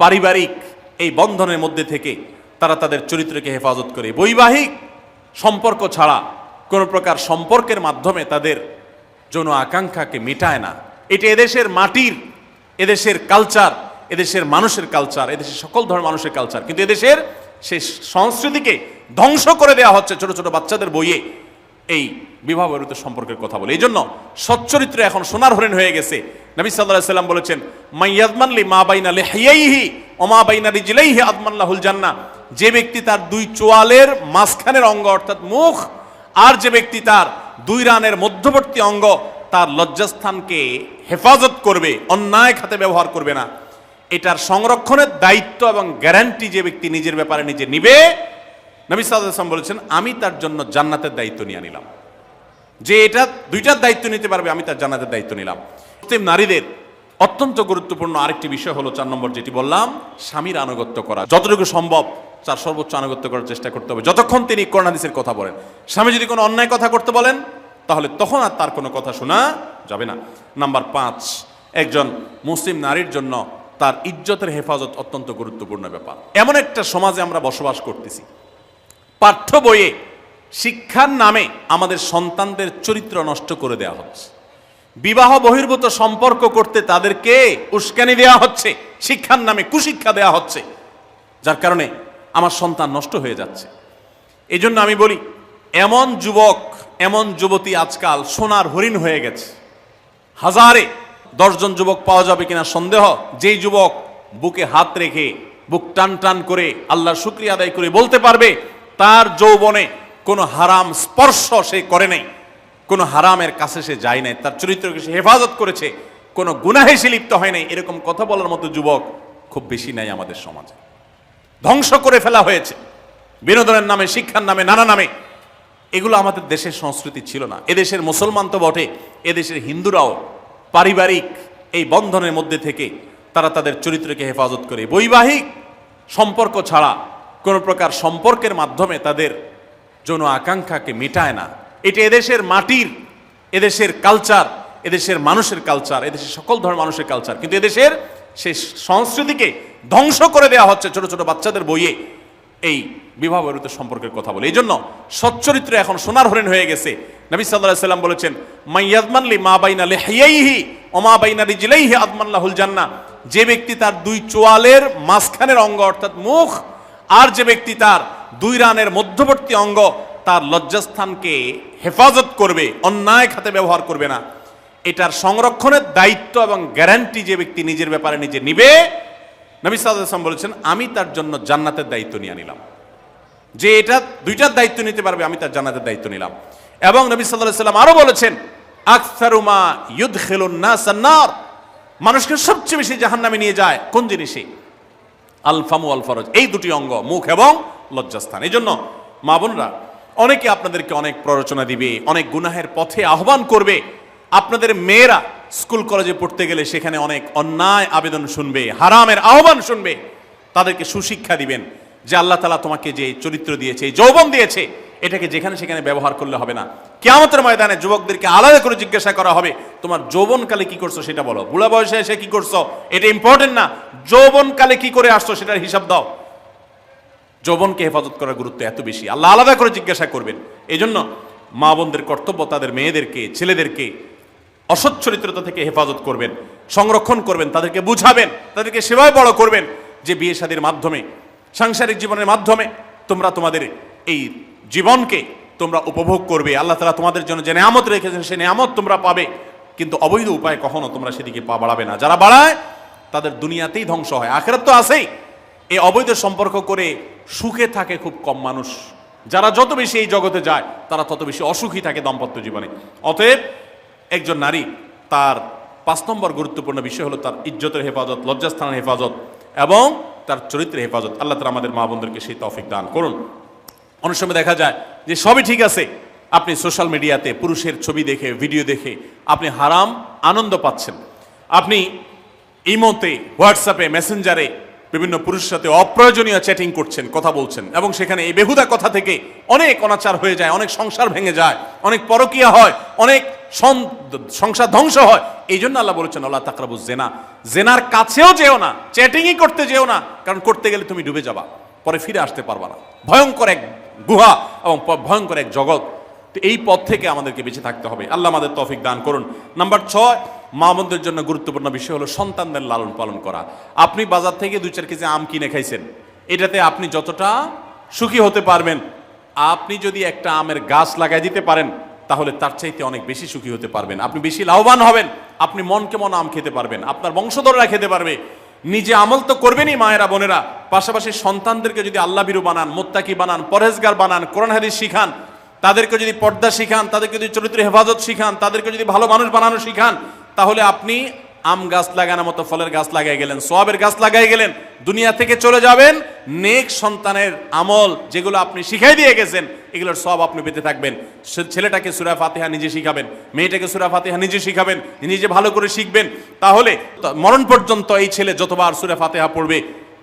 পারিবারিক এই বন্ধনের মধ্যে থেকে তারা তাদের চরিত্রকে হেফাজত করে। বৈবাহিক সম্পর্ক ছাড়া কোনো প্রকার সম্পর্কের মাধ্যমে তাদের যৌন আকাঙ্ক্ষাকে মেটায় না। এটা এদেশের মাটির, এদেশের কালচার এদেশের মানুষের কালচার এদেশের সকল ধরনের মানুষের কালচার কিন্তু এদেশের সেই সংস্কৃতিকে ধ্বংস করে দেওয়া হচ্ছে ছোট ছোট বাচ্চাদের বইয়ে এই বিবাহ সম্পর্কের কথা বলে। এই জন্য সচ্চরিত্র এখন সোনার হরিণ হয়ে গেছে। নবী সাল্লাহ সাল্লাম বলেছেন মাইয়াদমানলি মা বাইনা লেহাইহি ওমা বাইনা রিজিলাইহি আদমাল্লাহুল জান্নাহ। যে ব্যক্তি তার দুই চোয়ালের মাঝখানের অঙ্গ, অর্থাৎ মুখ, আর যে ব্যক্তি তার দুই রানের মধ্যবর্তী অঙ্গ, তার লজ্জাস্থানকে হেফাজত করবে, অন্যায় খাতে ব্যবহার করবে না। এটার সংরক্ষণের দায়িত্ব এবং গ্যারান্টি যে ব্যক্তি নিজের ব্যাপারে নিজে নিবে, নবী বলেছেন, আমি তার জন্য জান্নাতের দায়িত্ব নিয়ে নিলাম। যে এটা দুইটার দায়িত্ব নিতে পারবে, আমি তার জান্নাতের দায়িত্ব নিলাম। নারীদের অত্যন্ত গুরুত্বপূর্ণ আরেকটি বিষয় হলো চার নম্বর যেটি বললাম, স্বামীর আনুগত্য করা। যতটুকু সম্ভব তার সর্বোচ্চ আনুগত্য করার চেষ্টা করতে হবে। যতক্ষণ তিনি করোনাদিসের কথা বলেন। স্বামী যদি কোনো অন্যায় কথা করতে বলেন, তাহলে তখন আর তার কোনো কথা শোনা যাবে না। নাম্বার পাঁচ, একজন মুসলিম নারীর জন্য তার ইজ্জতের হেফাজত অত্যন্ত গুরুত্বপূর্ণ ব্যাপার। এমন একটা সমাজে আমরা বসবাস করতেছি। পাঠ্য বইয়ে, শিক্ষার নামে আমাদের সন্তানদের চরিত্র নষ্ট করে দেওয়া হচ্ছে। বিবাহ বহির্ভূত সম্পর্ক করতে তাদেরকে উস্কানি দেওয়া হচ্ছে, শিক্ষার নামে কুশিক্ষা দেওয়া হচ্ছে, যার কারণে আমার সন্তান নষ্ট হয়ে যাচ্ছে। এই জন্য আমি বলি, এমন যুবক, এমন যুবতী আজকাল সোনার হরিণ হয়ে গেছে। হাজারে দশজন যুবক পাওয়া যাবে কিনা সন্দেহ, যেই যুবক বুকে হাত রেখে বুক টান টান করে আল্লাহর শুক্রিয়া আদায় করে বলতে পারবে, তার যৌবনে কোনো হারাম স্পর্শ সে করে নাই। কোনো হারামের কাছে সে যায় নাই, তার চরিত্রকে সে হেফাজত করেছে, কোনো গুনাহে সে লিপ্ত হয় নাই, এরকম কথা বলার মতো যুবক খুব বেশি নাই আমাদের সমাজে। ধ্বংস করে ফেলা হয়েছে, বিনোদনের নামে, শিক্ষার নামে, নানা নামে। এগুলো আমাদের দেশের সংস্কৃতি ছিল না। এদেশের মুসলমান তো বটে, এদেশের হিন্দুরাও পারিবারিক এই বন্ধনের মধ্যে থেকে তারা তাদের চরিত্রকে হেফাজত করে। বৈবাহিক সম্পর্ক ছাড়া কোনো প্রকার সম্পর্কের মাধ্যমে তাদের যৌন আকাঙ্ক্ষাকে মেটায় না। এটা এদেশের মাটির, এদেশের কালচার এদেশের মানুষের কালচার এদেশের সকল ধরনের মানুষের কালচার কিন্তু এদেশের সেই সংস্কৃতিকে ধ্বংস করে দেওয়া হচ্ছে ছোট ছোট বাচ্চাদের বইয়ে এই বিবাহ বহির্ভূত সম্পর্কের কথা বলে। এই জন্য সচ্চরিত্র এখন সোনার হরিণ হয়ে গেছে। নবী সাল্লাহ সাল্লাম বলেছেন মাইয়াদমানলি মা বাইনা লেহাইহি ওমা বাইনা রিজিলাইহি আদমাল্লাহুল জান্নাহ। যে ব্যক্তি তার দুই চোয়ালের মাঝখানের অঙ্গ, অর্থাৎ মুখ, আর যে ব্যক্তি তার দুই রানের মধ্যবর্তী অঙ্গ তার লজ্জাস্থানকে হেফাজত করবে, অন্যায় খাতে ব্যবহার করবে না। এটার সংরক্ষণের দায়িত্ব এবং গ্যারান্টি যে ব্যক্তি নিজের ব্যাপারে নিজে নিবে, নবী সাল্লাম বলেছেন, আমি তার জন্য জান্নাতের দায়িত্ব নিয়ে নিলাম। যে এটা দুইটার দায়িত্ব নিতে পারবে, আমি তার জান্নাতের দায়িত্ব নিলাম। এবং নবী সাল্লাহ সাল্লাম আরও বলেছেন আকসারুমা ইউদ খেলুন না সান্নার মানুষকে সবচেয়ে বেশি জাহান্নামে নিয়ে যায় কোন জিনিসে? আলফামু আল ফরজ এই দুটি অঙ্গ, মুখ এবং লজ্জাস্থান। এই জন্য মা বোনরা অনেকে আপনাদেরকে অনেক প্ররোচনা দিবে, অনেক গুনাহের পথে আহ্বান করবে। আপনাদের মেয়েরা স্কুল কলেজে পড়তে গেলে সেখানে অনেক অন্যায় আবেদন শুনবে, হারামের আহ্বান শুনবে। তাদেরকে সুশিক্ষা দিবেন যে আল্লাহ তালা তোমাকে যে চরিত্র দিয়েছে যৌবন দিয়েছে, এটাকে যেখানে সেখানে ব্যবহার করলে হবে না। কেয়ামতের ময়দানে যুবকদেরকে আলাদা করে জিজ্ঞাসা করা হবে, তোমার যৌবনকালে কি করছ সেটা বলো? বুড়া বয়সে এসে কি করছ? এটা ইম্পর্টেন্ট না। যৌবনকালে কি করে আসছো সেটার হিসাব দাও। যৌবনকে হেফাজত করার গুরুত্ব এত বেশি। আল্লাহ আলাদা করে জিজ্ঞাসা করবেন। এই জন্য মা বোনদের কর্তব্য, তাদের মেয়েদেরকে, ছেলেদেরকে অসৎ চরিত্রতা থেকে হেফাজত করবেন, সংরক্ষণ করবেন, তাদেরকে বুঝাবেন, তাদেরকে সেবায় বড় করবেন যে বিয়ে শাদীর মাধ্যমে, সাংসারিক জীবনের মাধ্যমে তোমরা তোমাদের এই জীবনকে তোমরা উপভোগ করবে। আল্লাহ তালা তোমাদের জন্য যে নেয়ামত রেখেছেন সে নেয়ামত তোমরা পাবে। কিন্তু অবৈধ উপায় কখনো তোমরা সেদিকে পা বাড়াবে না। যারা বাড়ায়, তাদের দুনিয়াতেই ধ্বংস হয়। আখেরাত তো আছেই। এই অবৈধ সম্পর্ক করে সুখে থাকে খুব কম মানুষ। যারা যত বেশি এই জগতে যায়, তারা তত বেশি অসুখী থাকে দাম্পত্য জীবনে। অতএব একজন নারী তার পাঁচ নম্বর গুরুত্বপূর্ণ বিষয় হলো তার ইজ্জতের হেফাজত, লজ্জাস্থানের হেফাজত এবং তার চরিত্রের হেফাজত। আল্লাহ তালা আমাদের মা বোনদেরকে সেই তফিক দান করুন। অনেক সময় দেখা যায় যে সবই ঠিক আছে। আপনি সোশ্যাল মিডিয়াতে পুরুষের ছবি দেখে, ভিডিও দেখে আপনি হারাম, আনন্দ পাচ্ছেন। আপনি ইমোতে, হোয়াটসঅ্যাপে, মেসেঞ্জারে বিভিন্ন পুরুষের সাথে অপ্রয়োজনীয় চ্যাটিং করছেন, কথা বলছেন, এবং সেখানে এই বেহুদা কথা থেকে অনেক অনাচার হয়ে যায়, অনেক সংসার ভেঙে যায়, অনেক পরকীয়া হয়, অনেক সংসার ধ্বংস হয়। এই জন্য আল্লাহ বলেছেন আল্লাহ তাকরাবু জেনা জেনার কাছেও যেও না চ্যাটিংই করতে যেও না, কারণ করতে গেলে তুমি ডুবে যাবা, পরে ফিরে আসতে পারবা না। ভয়ঙ্কর এক গুহা এবং ভয়ঙ্কর এক জগৎ। তো এই পথ থেকে আমাদেরকে বেঁচে থাকতে হবে। আল্লাহ আমাদের তৌফিক দান করুন। নাম্বার ছয়, মা বোনদের জন্য গুরুত্বপূর্ণ বিষয় হলো সন্তানদের লালন পালন করা। আপনি বাজার থেকে দুই চার কেজি আম কিনে খাইছেন। এটাতে আপনি যতটা সুখী হতে পারবেন, আপনি যদি একটা আমের গাছ লাগাই দিতে পারেন, তাহলে তার চাইতে অনেক বেশি সুখী হতে পারবেন। আপনি বেশি লাভবান হবেন, আপনি মন আম খেতে পারবেন। আপনার বংশধররা খেতে পারবে। নিজে আমল তো করবেনই মায়েরা, বোনেরা। পাশাপাশি সন্তানদেরকে যদি আল্লাহ বিরু বানান, মোত্তাকি বানান, পরহেজগার বানান, কোরআন হাদিস শিখান তাদেরকে যদি পর্দা শিখান, তাদেরকে যদি চরিত্র হেফাজত শিখান, তাদেরকে যদি ভালো মানুষ বানানো শিখান, তাহলে আপনি আম গাছ লাগানোর মতো ফলের গাছ লাগাই গেলেন, সোয়াবের গাছ লাগাই গেলেন, দুনিয়া থেকে চলে যাবেন, নেক সন্তানের আমল যেগুলো আপনি শিখাই দিয়ে গেছেন, এগুলোর সব আপনি পেতে থাকবেন। ছেলেটাকে সুরা ফাতিহা নিজে শিখাবেন, মেয়েটাকে সুরা ফাতিহা নিজে শিখাবেন, নিজে ভালো করে শিখবেন, তাহলে মরণ পর্যন্ত এই ছেলে যতবার সুরা ফাতিহা পড়বে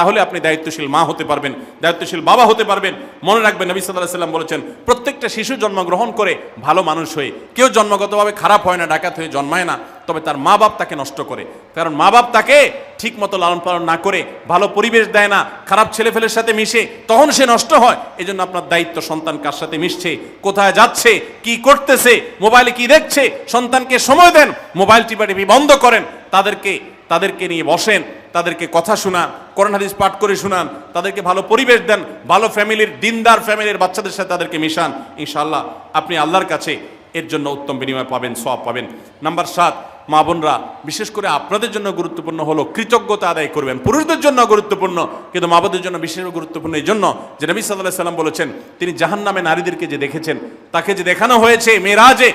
তাহলে আপনি দায়িত্বশীল মা হতে পারবেন, দায়িত্বশীল বাবা হতে পারবেন। মনে রাখবেন, নবী সাল্লাহ সাল্লাম বলেছেন, প্রত্যেকটা শিশু জন্মগ্রহণ করে ভালো মানুষ হয়ে, কেউ জন্মগতভাবে খারাপ হয় না, ডাকাত হয়ে জন্মায় না, তবে তার মা বাপ তাকে নষ্ট করে। কারণ মা বাপ তাকে ঠিক মতো লালন পালন না করে, ভালো পরিবেশ দেয় না, খারাপ ছেলে ফেলের সাথে মিশে, তখন সে নষ্ট হয়। এই জন্য আপনার দায়িত্ব সন্তান কার সাথে মিশছে, কোথায় যাচ্ছে, কি করতেছে, মোবাইলে কি দেখছে, সন্তানকে সময় দেন, মোবাইল টিপা টিপি বন্ধ করেন, তাদেরকে তাদেরকে নিয়ে বসেন, তাদেরকে কথা শোনান কোরআন হাদিস পাঠ করে শুনান, তাদেরকে ভালো পরিবেশ দেন, ভালো ফ্যামিলির, দিনদার ফ্যামিলির বাচ্চাদের সাথে তাদেরকে মিশান। ইনশাআল্লাহ আপনি আল্লাহর কাছে এর জন্য উত্তম বিনিময় পাবেন সব পাবেন। নাম্বার সাত, মা বোনরা, বিশেষ করে আপনাদের জন্য গুরুত্বপূর্ণ হলো কৃতজ্ঞতা আদায় করবেন। পুরুষদের জন্য গুরুত্বপূর্ণ, কিন্তু মা বোনদের জন্য বিশেষ গুরুত্বপূর্ণ এই জন্য যে নবী সাল্লাহ সাল্লাম বলেছেন, তিনি জাহান নামে নারীদেরকে যে দেখেছেন, তাকে যে দেখানো হয়েছে মেয়েরাজে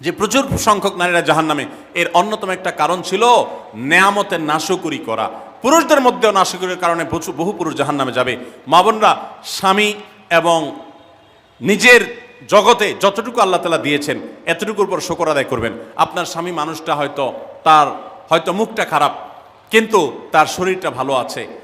যে প্রচুর সংখ্যক নারীরা জাহান নামে এর অন্যতম একটা কারণ ছিল নেয়ামতের নাশকুরি করা। পুরুষদের মধ্যেও নাশকুরির কারণে প্রচুর বহু পুরুষ জাহান নামে যাবে। মা বোনরা, স্বামী এবং নিজের জগতে যতটুকু আল্লাহ তালা দিয়েছেন, এতটুকুর উপর শকর আদায় করবেন। আপনার স্বামী মানুষটা হয়তো তার হয়তো মুখটা খারাপ, কিন্তু তার শরীরটা ভালো আছে।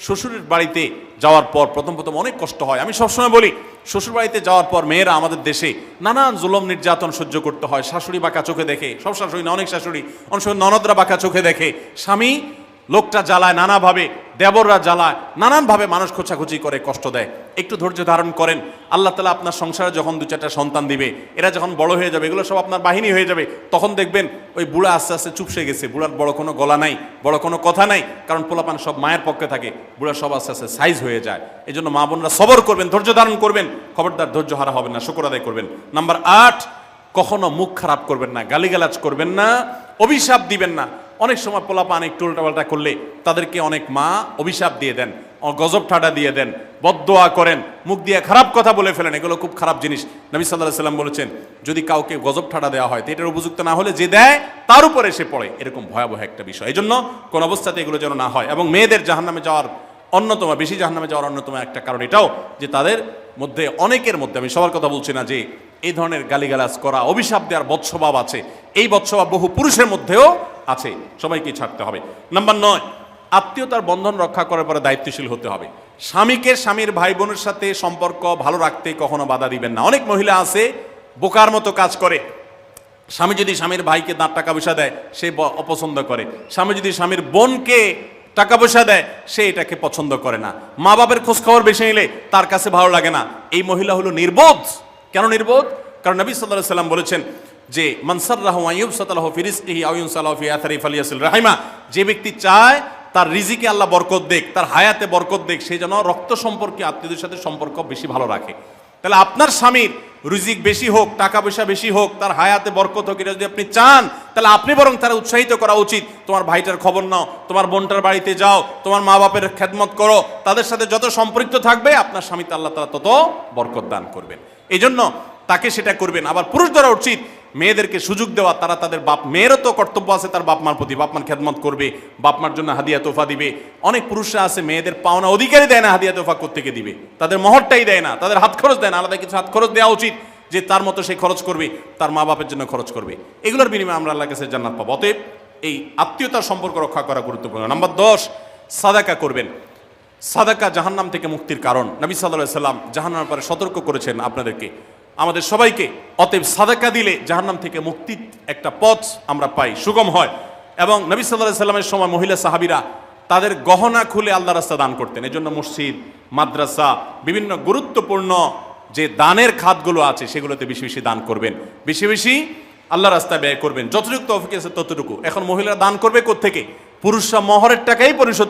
শ্বশুরের বাড়িতে যাওয়ার পর প্রথম প্রথম অনেক কষ্ট হয়। আমি সবসময় বলি, শ্বশুর বাড়িতে যাওয়ার পর মেয়েরা আমাদের দেশে নানান জুলম, নির্যাতন সহ্য করতে হয়। শাশুড়ি বাঁকা চোখে দেখে, সব শাশুড়ি না, অনেক শাশুড়ি, অনেক সময় ননদরা বাঁকা চোখে দেখে, স্বামী লোকটা জ্বালায়, নানাভাবে, দেবররা জ্বালায়, নানানভাবে মানুষ খোঁচাখুচি করে, কষ্ট দেয়। একটু ধৈর্য ধারণ করেন। আল্লাহ তালা আপনার সংসারে যখন দু চারটা সন্তান দিবে, এরা যখন বড় হয়ে যাবে, এগুলো সব আপনার বাহিনী হয়ে যাবে, তখন দেখবেন ওই বুড়া আস্তে আস্তে চুপসে গেছে। বুড়ার বড় কোনো গলা নাই, বড় কোনো কথা নাই, কারণ পোলাপান সব মায়ের পক্ষে থাকে। বুড়া সব আস্তে আস্তে সাইজ হয়ে যায়। এই জন্য মা বোনরা সবর করবেন, ধৈর্য ধারণ করবেন। খবরদার ধৈর্য হারা হবেন না, শুকর আদায় করবেন। নাম্বার আট, কখনো মুখ খারাপ করবেন না, গালিগালাজ করবেন না, অভিশাপ দিবেন না। অনেক সময় পোলাপান একটু উল্টাপাল্টা করলে তাদেরকে অনেক মা অভিশাপ দিয়ে দেন গজব ঠাডা দিয়ে দেন, বদদোয়া করেন, মুখ দিয়ে খারাপ কথা বলে ফেলেন, এগুলো খুব খারাপ জিনিস। নবী সাল্লাহ সাল্লাম বলেছেন, যদি কাউকে গজব ঠাডা দেওয়া হয়, তো এটার উপযুক্ত না হলে যে দেয়, তার উপরে এসে পড়ে। এরকম ভয়াবহ একটা বিষয়। এই জন্য কোন অবস্থাতে এগুলো যেন না হয়। এবং মেয়েদের জাহান্নামে যাওয়ার অন্যতম, বেশি জাহান্নামে যাওয়ার অন্যতম একটা কারণ এটাও যে তাদের মধ্যে, অনেকের মধ্যে, আমি সবার কথা বলছি না যে এই ধরনের গালিগালাজ করা, অভিশাপ দেওয়ার বৎসভাব আছে। এই বৎসভাব বহু পুরুষের মধ্যেও আছে সবাইকে ছাড়তে হবে। নাম্বার নয়, আত্মীয়তার বন্ধন রক্ষা করার পরে দায়িত্বশীল হতে হবে। স্বামীকে স্বামীর ভাই বোনের সাথে সম্পর্ক ভালো রাখতে কখনো বাধা দিবেন না। অনেক মহিলা আছে, বোকার মতো কাজ করে। স্বামী যদি স্বামীর ভাইকে দাঁত টাকা পয়সা দেয়, সে অপছন্দ করে। স্বামী যদি স্বামীর বোনকে টাকা পয়সা দেয়, সে এটাকে পছন্দ করে না। মা বাবার খোঁজ খবর বেশি নিলে তার কাছে ভালো লাগে না। এই মহিলা হলো নির্বোধ। কেন নির্বোধ? কারণ নবী সাল্লাহ সাল্লাম বলেছেন যে মনসার রাহু আইয়ুব সাতালাহ ফিরিস্তিহি আউয়ুন সালাহ ফি আথারি ফালিয়াসিল রাহিমা, যে ব্যক্তি চায় তার রিজিকে আল্লাহ বরকত দেখ তার হায়াতে বরকত দেখ সে যেন রক্ত সম্পর্কে আত্মীয়দের সাথে সম্পর্ক বেশি ভালো রাখে। তাহলে আপনার স্বামীর রুজিক বেশি হোক, টাকা পয়সা বেশি হোক, তার হায়াতে বরকত হোক, এটা যদি আপনি চান, তাহলে আপনি বরং তারা উৎসাহিত করা উচিত। তোমার ভাইটার খবর নাও, তোমার বোনটার বাড়িতে যাও, তোমার মা বাপের খেদমত করো, তাদের সাথে যত সম্পৃক্ত থাকবে, আপনার স্বামীতে আল্লাহ তারা তত বরকত দান করবেন। এই জন্য তাকে সেটা করবেন। আবার পুরুষ দ্বারা উচিত মেয়েদেরকে সুযোগ দেওয়া, তারা তাদের বাপ, মেয়েরও তো কর্তব্য আছে তার বাপ মার প্রতি। বাপ মার খেদমত করবে, বাপ মার জন্য হাদিয়া তোফা দিবে। অনেক পুরুষরা আছে, মেয়েদের পাওনা অধিকারই দেয় না, হাদিয়া তোফা কোথেকে দিবে। তাদের মহরটাই দেয় না, তাদের হাত খরচ দেয় না। আলাদা কিছু হাত খরচ দেওয়া উচিত যে তার মতো সে খরচ করবে, তার মা বাপের জন্য খরচ করবে। এগুলোর বিনিময়ে আমরা আল্লাহ কাছে জান্নাত পাবো। অতএব এই আত্মীয়তার সম্পর্ক রক্ষা করা গুরুত্বপূর্ণ। নাম্বার দশ, সাদাকা করবেন। সাদাকা জাহান্নাম থেকে মুক্তির কারণ। নবী সাল্লাহ সাল্লাম জাহান্নামের পরে সতর্ক করেছেন আপনাদেরকে। আমাদের সবাইকে অতএব সাদাকা দিলে জাহান্নাম থেকে মুক্তির একটা পথ আমরা পাই, সুগম হয়। এবং নবী সাল্লাহ সাল্লামের সময় মহিলা সাহাবিরা তাদের গহনা খুলে আল্লাহ রাস্তা দান করতেন। এজন্য মসজিদ, মাদ্রাসা, বিভিন্ন গুরুত্বপূর্ণ যে দানের খাতগুলো আছে, সেগুলোতে বেশি বেশি দান করবেন। বেশি বেশি আল্লাহ রাস্তায় ব্যয় করবেন। যতটুকু তৌফিক আছে ততটুকু। এখন মহিলারা দান করবে কোত্থেকে? পুরুষরা মহরের টাকাই পরিশোধ